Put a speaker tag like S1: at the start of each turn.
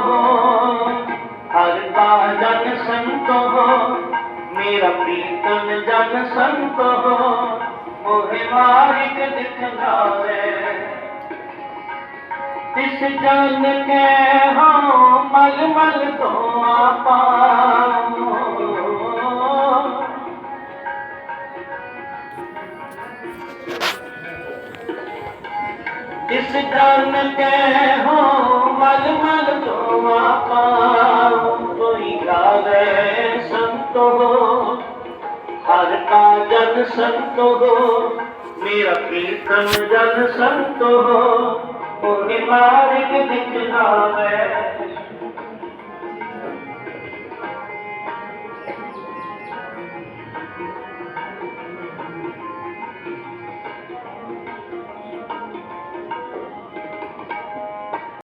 S1: ਹੋ ਹਰ ਕਾ ਜਨ ਸੰਤ ਹੋ ਮੇਰਾ ਪ੍ਰੀਤਮ ਜਨ ਸੰਤ ਹੋ ਮੋਹਿ ਮਾਰਿਕ ਦਿਖਲਾਵੇ ਤਿਸ ਜਨ ਕੇ ਹੋ ਮਲ ਮਲ ਤੋਂ ਆਪਾਓ ਇਸ ਜਨ ਕੇ ਹੋ ਕੋਈ ਗਾਵੇ ਸੰਤੋ। ਹਰ ਕਾ ਜਨ ਸੰਤੋ। ਮੇਰਾ ਕੀਰਤਨ ਜਨ ਸੰਤੋ। ਉਹਨੇ ਮਾਰਗ ਦਿਖਾਵੇ